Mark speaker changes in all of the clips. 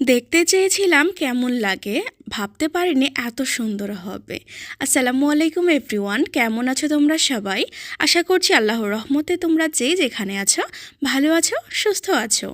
Speaker 1: দেখতে চেয়েছিলাম কেমন লাগে ভাবতে পারিনি এত সুন্দর হবে। আসসালামু আলাইকুম এভরিওয়ান, কেমন আছো তোমরা সবাই? আশা করছি আল্লাহর রহমতে তোমরা যে যেখানে আছো, ভালো আছো, সুস্থ আছো।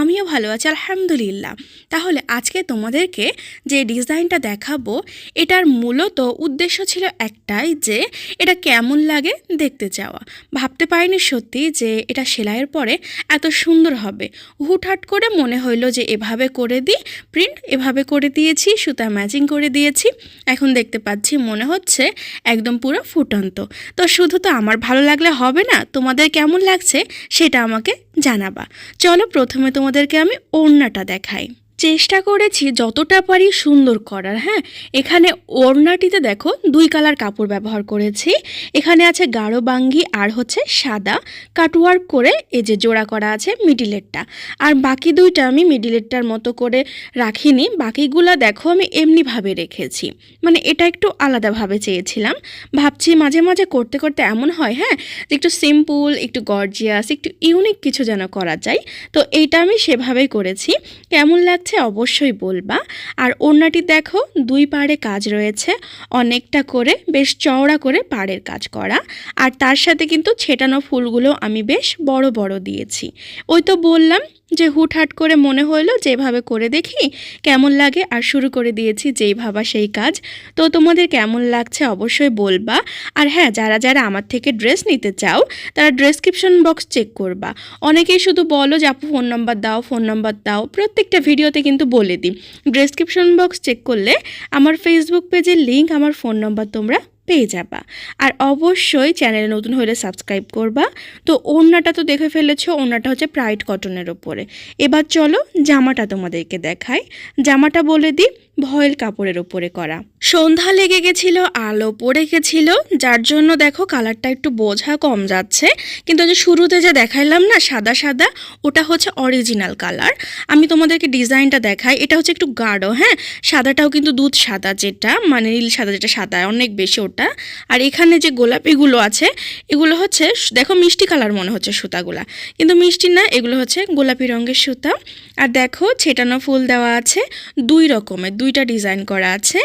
Speaker 1: আমিও ভালো আছি, আলহামদুলিল্লাহ। তাহলে আজকে তোমাদেরকে যে ডিজাইনটা দেখাবো, এটার মূলত উদ্দেশ্য ছিল একটাই যে, এটা কেমন লাগে দেখতে চাওয়া। ভাবতে পারিনি সত্যি যে, এটা সেলাইয়ের পরে এত সুন্দর হবে। হুটহাট করে মনে হইল যে, এভাবে করে দিই, প্রিন্ট এভাবে করে দিয়েছি, সুতা ম্যাচিং করে দিয়েছি। এখন দেখতে পাচ্ছি মনে হচ্ছে একদম পুরো ফুটন্ত। তো শুধু তো আমার ভালো লাগলে হবে না, তোমাদের কেমন লাগছে সেটা আমাকে জানাবা। চলো প্রথমে তোমাদেরকে আমি ওড়নাটা দেখাই। চেষ্টা করেছি যতটা পারি সুন্দর করার হ্যাঁ? এখানে ওড়নাটিতে দেখো দুই কালার কাপড় ব্যবহার করেছি। এখানে আছে গাঢ় বাঙ্গি আর হচ্ছে সাদা। কাটওয়ার্ক করে এই যে জোড়া করা আছে মিডিলেরটা আর বাকি দুইটা আমি মিডিলেরটার মতো করে রাখিনি। বাকিগুলা দেখো আমি এমনিভাবে রেখেছি। মানে এটা একটু আলাদাভাবে চেয়েছিলাম। ভাবছি মাঝে মাঝে করতে করতে এমন হয় হ্যাঁ? একটু সিম্পল, একটু গর্জিয়াস, একটু ইউনিক কিছু যেন করা যায়। তো এইটা আমি সেভাবেই করেছি। কেমন লাগছে অবশ্যই বলবা। আর ওড়নাটি দেখো, দুই পাড়ে কাজ রয়েছে। অনেকটা করে, বেশ চওড়া করে পাড়ের কাজ করা। আর তার সাথে কিন্তু ছেটানো ফুলগুলো আমি বেশ বড় বড় দিয়েছি। ওই তো বললাম যে হুটহাট করে মনে হলো যেভাবে করে দেখি, কেমন লাগে? আর শুরু করে দিয়েছি যেই ভাবা সেই কাজ। তো তোমাদের কেমন লাগছে অবশ্যই বলবা। আর হ্যাঁ যারা যারা আমার থেকে ড্রেস নিতে চাও, তারা ডেসক্রিপশন বক্স চেক করবা। অনেকেই শুধু বলো যে, আপু, ফোন নাম্বার দাও, ফোন নাম্বার দাও। প্রত্যেকটা ভিডিওতে কিন্তু বলে দিই। ডেসক্রিপশন বক্স চেক করলে আমার ফেসবুক পেজের লিঙ্ক আমার ফোন নাম্বার তোমরা পেয়ে যাবা। আর অবশ্যই চ্যানেলে নতুন হলে সাবস্ক্রাইব করবা। তো ওড়নাটা তো দেখে ফেলেছো, ওড়নাটা হচ্ছে প্রাইড কটনের ওপরে। এবার চলো জামাটা তোমাদেরকে দেখাই। জামাটা বলে দিই ভয়েল কাপড়ের ওপরে করা। সন্ধ্যা লেগে গেছিল, আলো পড়ে গেছিল, যার জন্য দেখো কালারটা একটু বোঝা কম যাচ্ছে। কিন্তু যে শুরুতে যে দেখাইলাম না, সাদা সাদা, ওটা হচ্ছে অরিজিনাল কালার আমি তোমাদেরকে ডিজাইনটা দেখাই, এটা হচ্ছে একটু গাঢ় হ্যাঁ? সাদাটাও কিন্তু দুধ সাদা যেটা মানে নীল সাদা যেটা, সাদা অনেক বেশি ওটা। আর এখানে যে গোলাপিগুলো আছে, এগুলো হচ্ছে, দেখো মিষ্টি কালার মনে হচ্ছে সুতাগুলা। কিন্তু মিষ্টি না, এগুলো হচ্ছে গোলাপি রঙের সুতা। আর দেখো ছেটানো ফুল দেওয়া আছে, দুই রকমের দুইটা ডিজাইন করা আছে।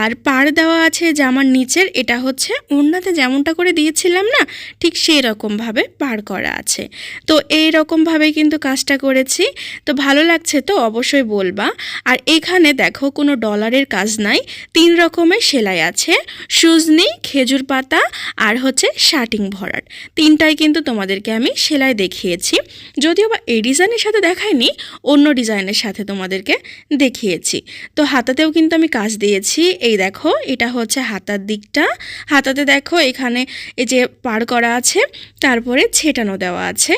Speaker 1: আর পাড় দেওয়া আছে জামার নিচের, এটা হচ্ছে ওড়নাতে যেমনটা করে দিয়েছিলাম না, ঠিক সেই রকমভাবে পাড় করা আছে। তো এই রকমভাবে কিন্তু কাজটা করেছি। তো ভালো লাগছে তো অবশ্যই বলবা। আর এখানে দেখো কোনো ডলারের কাজ নাই, তিন রকমের সেলাই আছে। সুজনি খেজুর পাতা আর হচ্ছে শার্টিং ভরাট। তিনটাই কিন্তু তোমাদেরকে আমি সেলাই দেখিয়েছি। যদিও বা এই ডিজাইনের সাথে দেখাইনি, অন্য ডিজাইনের সাথে তোমাদেরকে দেখিয়েছি। তো হাতাতেও কিন্তু আমি কাজ দিয়েছি। এই দেখো, এটা হচ্ছে হাতার দিকটা। হাতাতে দেখো, এখানে এই যে পার করা আছে, তারপরে ছেটানো দেওয়া আছে।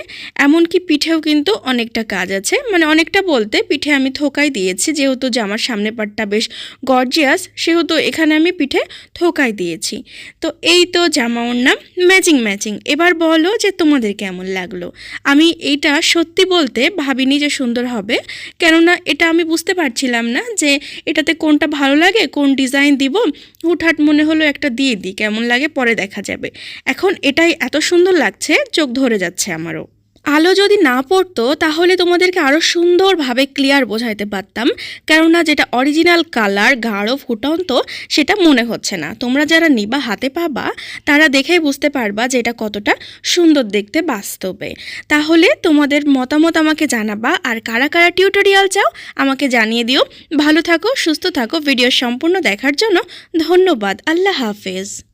Speaker 1: এমনকি পিঠেও কিন্তু অনেকটা কাজ আছে। মানে অনেকটা বলতে পিঠে আমি থোকাই দিয়েছি, যেহেতু জামার সামনে পাটটা বেশ গর্জিয়াস, সেহেতু এখানে আমি পিঠে থোকাই দিয়েছি। তো এই তো জামা নাম, ম্যাচিং ম্যাচিং। এবার বলো যে তোমাদের কেমন লাগল? আমি এইটা সত্যি বলতে ভাবিনি যে সুন্দর হবে। কেননা এটা আমি বুঝতে পারছিলাম না যে এটাতে কোনটা ভালো লাগে, কোন ডিজাইন দিব, হুটহাট মনে হলো একটা দিয়ে দিই, কেমন লাগে পরে দেখা যাবে। এখন এটাই এত সুন্দর লাগছে, চোখ ধরে যাচ্ছে আমারও। আলো যদি না পড়তো, তাহলে তোমাদেরকে আরও সুন্দরভাবে ক্লিয়ার বোঝাইতে পারতাম। কেননা যেটা অরিজিনাল কালার গাঢ়, ফুটন্ত, সেটা মনে হচ্ছে না। তোমরা যারা নিবা, হাতে পাবা, তারা দেখেই বুঝতে পারবা যে এটা কতটা সুন্দর দেখতে বাস্তবে। তাহলে তোমাদের মতামত আমাকে জানাবা, আর কারা কারা টিউটোরিয়াল চাও, আমাকে জানিয়ে দিও। ভালো থাকো, সুস্থ থাকো ভিডিও সম্পূর্ণ দেখার জন্য ধন্যবাদ। আল্লাহ হাফেজ।